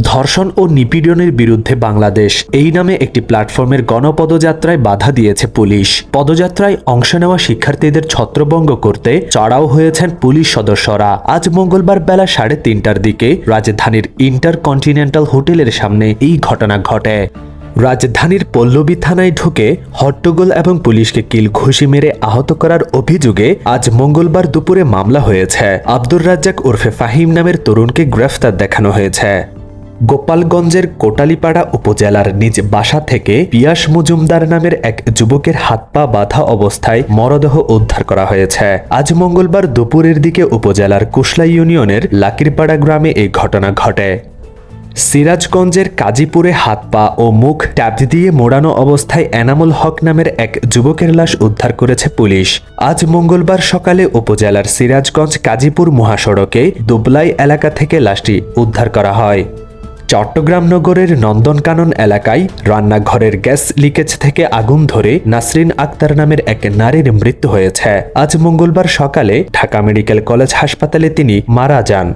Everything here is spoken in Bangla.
ধর্ষণ ও নিপীড়নের বিরুদ্ধে বাংলাদেশ। এই নামে একটি প্ল্যাটফর্মের গণপদযাত্রায় বাধা দিয়েছে পুলিশ। পদযাত্রায় অংশ নেওয়া শিক্ষার্থীদের ছত্রভঙ্গ করতে চড়াও হয়েছেন পুলিশ সদস্যরা। আজ মঙ্গলবার বেলা সাড়ে তিনটার দিকে রাজধানীর ইন্টার কন্টিনেন্টাল হোটেলের সামনে এই ঘটনা ঘটে। রাজধানীর পল্লবী থানায় ঢুকে হট্টগোল এবং পুলিশকে কিল ঘুষি মেরে আহত করার অভিযোগে আজ মঙ্গলবার দুপুরে মামলা হয়েছে। আব্দুর রাজ্জাক ওরফে ফাহিম নামের তরুণকে গ্রেফতার দেখানো হয়েছে। গোপালগঞ্জের কোটালীপাড়া উপজেলার নিজ বাসা থেকে পিয়াস মজুমদার নামের এক যুবকের হাত পা বাঁধা অবস্থায় মরদেহ উদ্ধার করা হয়েছে। আজ মঙ্গলবার দুপুরের দিকে উপজেলার কুশলা ইউনিয়নের লাকিরপাড়া গ্রামে এই ঘটনা ঘটে। সিরাজগঞ্জের কাজীপুরে হাত পা ও মুখ ট্যাপ দিয়ে মোড়ানো অবস্থায় এনামুল হক নামের এক যুবকের লাশ উদ্ধার করেছে পুলিশ। আজ মঙ্গলবার সকালে উপজেলার সিরাজগঞ্জ কাজীপুর মহাসড়কে দুবলাই এলাকা থেকে লাশটি উদ্ধার করা হয়। চট্টগ্রাম নগরের নন্দনকানন এলাকায় রান্নাঘরের গ্যাস লিকেজ থেকে আগুন ধরে নাসরিন আক্তার নামের এক নারীর মৃত্যু হয়েছে। আজ মঙ্গলবার সকালে ঢাকা মেডিকেল কলেজ হাসপাতালে তিনি মারা যান।